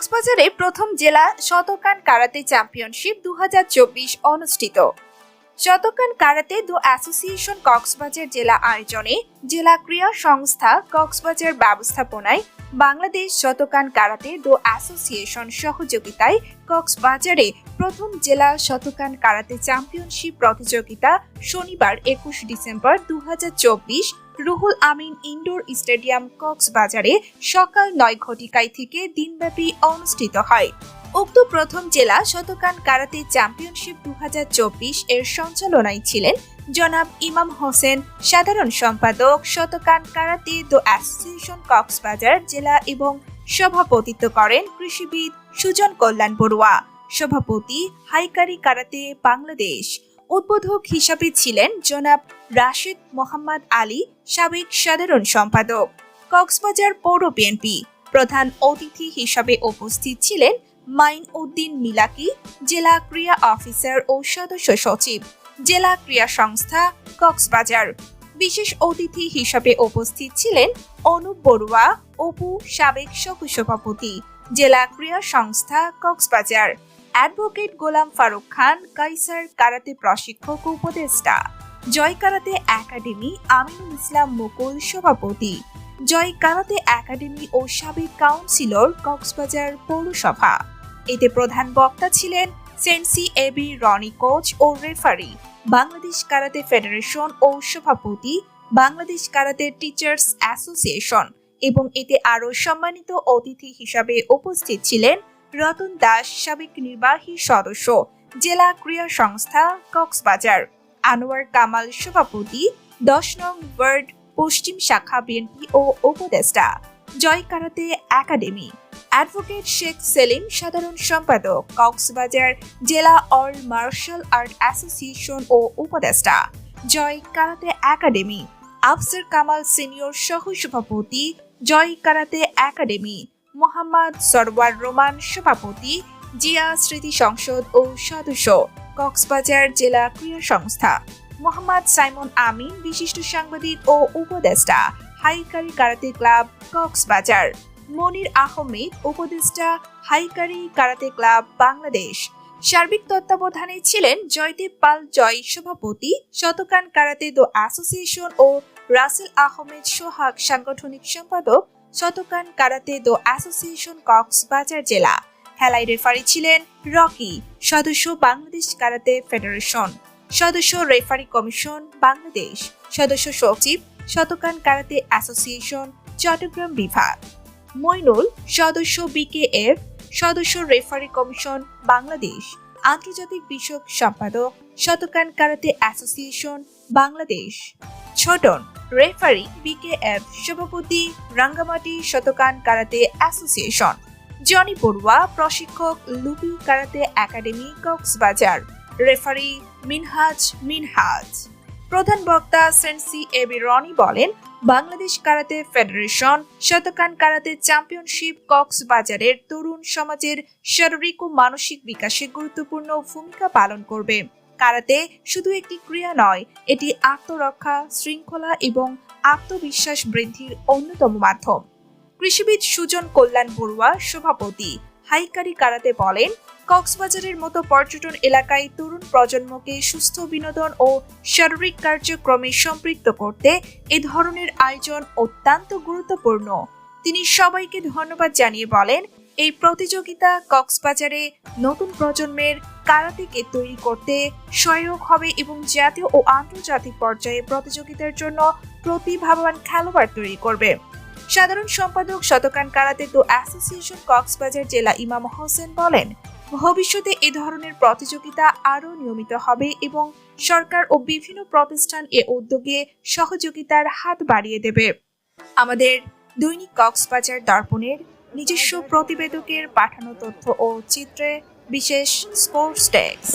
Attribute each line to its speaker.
Speaker 1: কক্সবাজারে প্রথম জেলা শতকান কারাতে চ্যাম্পিয়নশিপ দু হাজার চব্বিশ অনুষ্ঠিত। Shotokan karate do association Cox's Bazar জেলা আয়োজনে জেলা ক্রীড়া সংস্থা কক্সবাজার ব্যবস্থাপনায় Bangladesh Shotokan karate do association সহযোগিতায় কক্সবাজারে প্রথম জেলা শতকান কারাতে চ্যাম্পিয়নশিপ প্রতিযোগিতা শনিবার একুশ ডিসেম্বর দু হাজার চব্বিশ রুহুল আমিন ইনডোর স্টেডিয়াম কক্সবাজারে সকাল নয় ঘটিকায় থেকে দিনব্যাপী অনুষ্ঠিত হয়। উক্ত প্রথম জেলা শতকান কারাতে চ্যাম্পিয়নশিপ দুহাজার চব্বিশ এর সঞ্চালনায় ছিলেন জনাব ইমাম হোসেন, সাধারণ সম্পাদক Shotokan karate do association Cox's Bazar জেলা এবং সভাপতিত্ব করেন কৃষিবিদ সুজন কল্যাণ বড়ুয়া। সভাপতি হাইকারি কারাতে বাংলাদেশ। উদ্বোধক হিসাবে ছিলেন জনাব রাশেদ মোহাম্মদ আলী, সাবেক সাধারণ সম্পাদক, কক্সবাজার পৌর বিএনপি প্রধান অতিথি হিসাবে উপস্থিত ছিলেন মাইন উদ্দিন মিলাকি, জেলা ক্রীড়া অফিসার ও সদস্য সচিব, জেলা ক্রীড়া সংস্থা কক্সবাজার। বিশেষ অতিথি হিসাবে উপস্থিত ছিলেন অনুপ বড়ুয়া, অপু, সাবেক সহসভাপতি, জেলা ক্রীড়া সংস্থা কক্সবাজার। অ্যাডভোকেট গোলাম ফারুক খান, কাইসার কারাতে প্রশিক্ষক উপদেষ্টা। জয় কারাতে একাডেমি, আমিনুল ইসলাম মুকুল সভাপতি। জয় কারাতে একাডেমি ও সাবেক কাউন্সিলর, কক্সবাজার পৌরসভা। এতে প্রধান বক্তা ছিলেন সেন্সি এবি রনি কোচ ও রেফারি। বাংলাদেশ কারাতে ফেডারেশন ও সভাপতি, বাংলাদেশ কারাতে টিচার্স অ্যাসোসিয়েশন এবং এতে আরও সম্মানিত অতিথি হিসাবে উপস্থিত ছিলেন রতন দাস সাবেক নির্বাহী সদস্য, জেলা ক্রীড়া সংস্থা কক্সবাজার। আনোয়ার কামাল সভাপতি, দশ নং ওয়ার্ড, পশ্চিম শাখা বিএনপি ও উপদেষ্টা, Joy karate academy. Advocate Sheikh Selim, সাধারণ সম্পাদক, কক্সবাজার জেলা অল মার্শাল আর্ট অ্যাসোসিয়েশন ও উপদেষ্টা, Joy karate academy. Afsar Kamal senior সহ সভাপতি জয় কারাতে একাডেমি। মোহাম্মদ সরওয়ার রোমান সভাপতি, জিয়া স্মৃতি সংসদ ও সদস্য, কক্সবাজার জেলা ক্রীড়া সংস্থা। মোহাম্মদ সাইমন আমিন, বিশিষ্ট সাংবাদিক ও উপদেষ্টা, Haikari karate club, Cox's Bazar. Monir Ahmed, উপদেষ্টা, হাইকারি কারাতে ক্লাব, বাংলাদেশ। সার্বিক তত্ত্বাবধানে ছিলেন জয়দেব পাল জয় সভাপতি, শতকান কারাতে দো অ্যাসোসিয়েশন ও রাসেল আহমেদ সোহাগ সাংগঠনিক সম্পাদক Shotokan karate do association Cox's Bazar জেলা। খেলায় রেফারি ছিলেন রকি, সদস্য বাংলাদেশ কারাতে ফেডারেশন, সদস্য রেফারি কমিশন বাংলাদেশ, সদস্য সচিব শতকান কারাতে অ্যাসোসিয়েশন চট্টগ্রাম বিভাগ। মইনুল, সদস্য বিকেএফ, সদস্য রেফারি কমিশন বাংলাদেশ, আন্তর্জাতিক বিষয়ক সম্পাদক Shotokan karate association, Bangladesh. Chhoton referee, BKF সভাপতি Rangamati Shotokan karate association. Jony Barua প্রশিক্ষক, loopy karate academy, Cox's Bazar. Referee, Minhaj Minhaj. প্রধান বক্তা সেন্সি এবি রনি বলেন, Bangladesh karate federation Shotokan karate championship কক্সবাজারের তরুণ সমাজের শারীরিক ও মানসিক বিকাশে গুরুত্বপূর্ণ ভূমিকা পালন করবে। কারাতে শুধু একটি ক্রিয়া নয়, এটি আত্মরক্ষা, শৃঙ্খলা এবং আত্মবিশ্বাস বৃদ্ধির অন্যতম মাধ্যম। কৃষিবিদ সুজন কল্যাণ বড়ুয়া, সভাপতি, হাইকারি কারাতে বলেন, কক্সবাজারের মতো পর্যটন এলাকায় তরুণ প্রজন্মকে সুস্থ বিনোদন ও শারীরিক কার্যক্রমে সম্পৃক্ত করতে এ ধরনের আয়োজন অত্যন্ত গুরুত্বপূর্ণ। তিনি সবাইকে ধন্যবাদ জানিয়ে বলেন এই প্রতিযোগিতা কক্সবাজারে নতুন প্রজন্মের কারাতেকে তৈরি করতে সহায়ক হবে এবং জাতীয় ও আন্তর্জাতিক পর্যায়ে প্রতিযোগিতার জন্য প্রতিভাবান খেলোয়াড় তৈরি করবে। সাধারণ সম্পাদক Shotokan karate do association Cox's Bazar জেলা ইমাম হোসেন বলেন, ভবিষ্যতে এ ধরনের প্রতিযোগিতা আরও নিয়মিত হবে এবং সরকার ও বিভিন্ন প্রতিষ্ঠান এ উদ্যোগে সহযোগিতার হাত বাড়িয়ে দেবে। আমাদের দৈনিক কক্সবাজার দর্পণের নিজস্ব প্রতিবেদকের পাঠানো তথ্য ও চিত্রে বিশেষ স্পোর্টস ডেস্ক